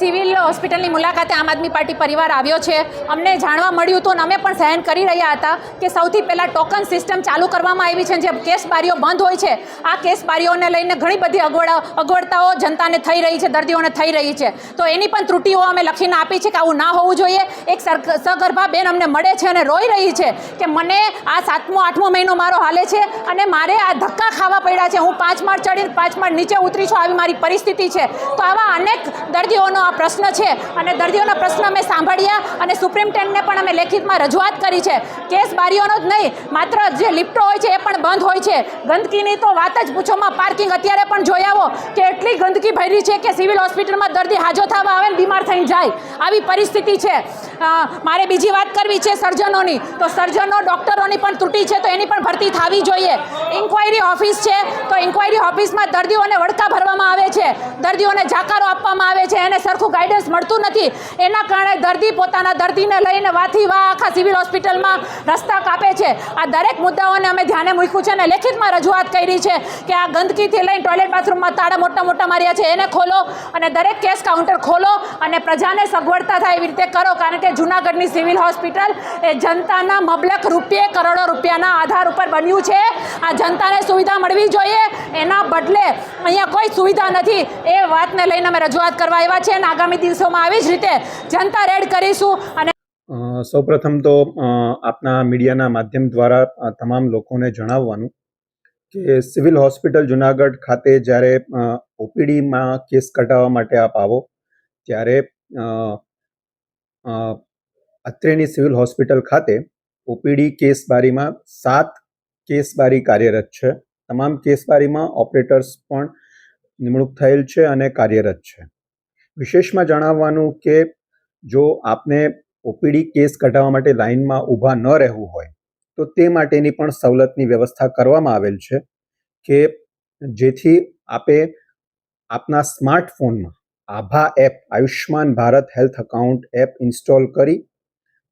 Civil હોસ્પિટલની મુલાકાતે આમ આદમી પાર્ટી પરિવાર આવ્યો છે. અમને જાણવા મળ્યું હતું અને અમે પણ સહન કરી રહ્યા હતા કે સૌથી પહેલાં ટોકન સિસ્ટમ ચાલુ કરવામાં આવી છે જે કેસ બારીઓ બંધ હોય છે, આ કેસ બારીઓને લઈને ઘણી બધી અગવડા, અગવડતાઓ જનતાને થઈ રહી છે, દર્દીઓને થઈ રહી છે. તો એની પણ ત્રુટીઓ અમે લખીને આપી છે કે આવું ના હોવું જોઈએ. એક સગર્ભા બેન અમને મળે છે અને રોઈ રહી છે કે મને આ સાતમો, આઠમો મહિનો મારો હાલે છે અને મારે આ ધક્કા ખાવા પડ્યા છે. હું પાંચ માળ ચડી પાંચ માળ નીચે ઉતરી છું. આવી મારી પરિસ્થિતિ છે. તો આવા અનેક દર્દીઓનો પ્રશ્ન છે અને દર્દીઓના પ્રશ્ન અમે સાંભળ્યા અને સુપ્રિન્ટેન્ડને પણ અમે લેખિતમાં રજૂઆત કરી છે. કેસ બારીઓનો જ નહીં, માત્ર જે લિફ્ટો હોય છે એ પણ બંધ હોય છે. ગંદકીની તો વાત જ પૂછોમાં પાર્કિંગ અત્યારે પણ જોઈ આવો કે એટલી ગંદકી ભરી છે કે સિવિલ હોસ્પિટલમાં દર્દી હાજો થવા આવે બીમાર થઈને જાય. આવી પરિસ્થિતિ છે. મારે બીજી વાત કરવી છે સર્જનોની. તો સર્જનો ડૉક્ટરોની પણ ત્રુટી છે, તો એની પણ ભરતી થવી જોઈએ. ઇન્ક્વાયરી ઓફિસ છે, તો ઇન્ક્વાયરી ઓફિસમાં દર્દીઓને વડકા ભરવામાં આવે છે. દર્દીઓને જાકારો આપવામાં આવે છે, એને સરખું ગાઈડન્સ મળતું નથી. એના કારણે દર્દી પોતાના દર્દીને લઈને વાથી વા આખા સિવિલ હોસ્પિટલમાં રસ્તા કાપે છે. આ દરેક મુદ્દાઓને અમે ધ્યાને મૂક્યું છે અને લેખિતમાં રજૂઆત કરી છે કે આ ગંદકીથી લઈને ટોયલેટ બાથરૂમમાં તાળા મોટા મોટા માર્યા છે, એને ખોલો અને દરેક કેસ કાઉન્ટર ખોલો અને પ્રજાને સગવડતા થાય એવી રીતે કરો, કારણ કે જૂનાગઢની સિવિલ હોસ્પિટલ. એ જનતાના મબલક રૂપિયે, કરોડો રૂપિયાના આધાર ઉપર બન્યું છે. આ જનતાને સુવિધા મળવી જોઈએ. એના બદલે અહીંયા કોઈ સુવિધા નથી. એ વાતને લઈને અમે રજૂઆત કરવા આવ્યા છે અને આગામી દિવસોમાં આવી જ રીતે જનતા રેડ કરીશું અને સૌપ્રથમ તો આપના મીડિયાના માધ્યમ દ્વારા તમામ લોકોને જણાવવાનું કે સિવિલ હોસ્પિટલ જુનાગઢ ખાતે જ્યારે ઓપીડીમાં કેસ કટાવવા માટે આપ આવો, ત્યારે અત્રેની સિવિલ હોસ્પિટલ ખાતે ઓપીડી કેસબારીમાં સાત કેસબારી કાર્યરત છે. તમામ કેસબારીમાં ઓપરેટર્સ પણ નિમણૂક થયેલ છે અને કાર્યરત છે. વિશેષમાં જણાવવાનું કે જો આપને ઓપીડી કેસ કઢાવવા માટે લાઇનમાં ઊભા ન રહેવું હોય, તો તે માટેની પણ સવલતની વ્યવસ્થા કરવામાં આવેલ છે કે જેથી આપે આપના સ્માર્ટફોનમાં આભા app Ayushman Bharat health account app install કરી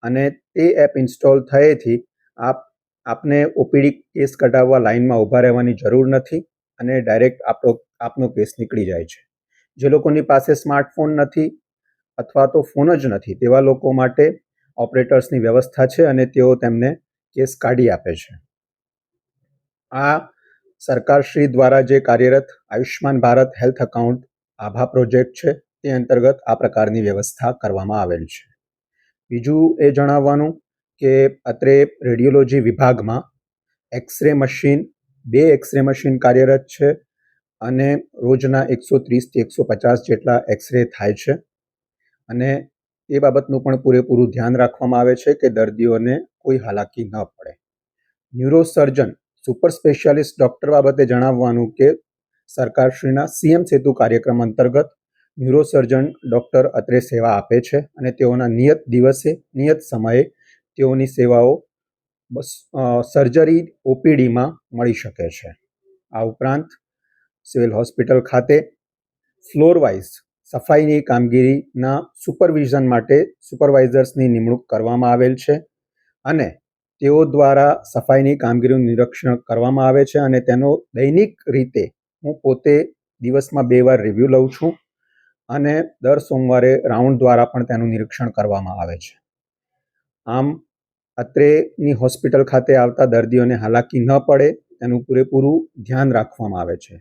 અને તે એપ ઇન્સ્ટોલ થયેથી આપ, આપને ઓપીડી કેસ કઢાવવા લાઇનમાં ઊભા રહેવાની જરૂર નથી અને ડાયરેક્ટ આપણો આપનો કેસ નીકળી જાય છે. જે લોકોની પાસે સ્માર્ટફોન નથી અથવા તો ફોન જ નથી, તેવા લોકો માટે ઓપરેટર્સની વ્યવસ્થા છે અને તેઓ તેમને કેસ કાઢી આપે છે. આ સરકારશ્રી દ્વારા જે કાર્યરત આયુષ્માન ભારત હેલ્થ અકાઉન્ટ આભા પ્રોજેક્ટ છે, તે અંતર્ગત આ પ્રકારની વ્યવસ્થા કરવામાં આવેલ છે. બીજું એ જણાવવાનું કે અત્રે રેડિયોલોજી વિભાગમાં એક્સરે મશીન, બે એક્સરે મશીન કાર્યરત છે અને રોજના એકસો ત્રીસથી એકસો પચાસ જેટલા એક્સરે થાય છે. અને એ બાબતનું પણ પૂરેપૂરું ધ્યાન રાખવામાં આવે છે કે દર્દીઓને કોઈ હાલાકી ન પડે. ન્યુરોસર્જન, સુપર સ્પેશિયાલિસ્ટ ડૉક્ટર બાબતે જણાવવાનું કે સરકારશ્રીના સીએમ સેતુ કાર્યક્રમ અંતર્ગત ન્યુરોસર્જન ડૉક્ટર અત્રે સેવા આપે છે અને તેઓના નિયત દિવસે, નિયત સમયે તેઓની સેવાઓ સર્જરી, ઓપીડીમાં મળી શકે છે. આ ઉપરાંત સિવિલ હોસ્પિટલ ખાતે ફ્લોર વાઇઝ સફાઈની કામગીરીના સુપરવિઝન માટે સુપરવાઇઝર્સની નિમણૂક કરવામાં આવેલ છે અને તેઓ દ્વારા સફાઈની કામગીરીનું નિરીક્ષણ કરવામાં આવે છે અને તેનો દૈનિક રીતે હું પોતે દિવસમાં બે વાર રિવ્યૂ લઉં છું અને દર સોમવારે રાઉન્ડ દ્વારા પણ તેનું નિરીક્ષણ કરવામાં આવે છે. આમ અત્રેની હોસ્પિટલ ખાતે આવતા દર્દીઓને હાલાકી ન પડે, તેનું પૂરેપૂરું ધ્યાન રાખવામાં આવે છે.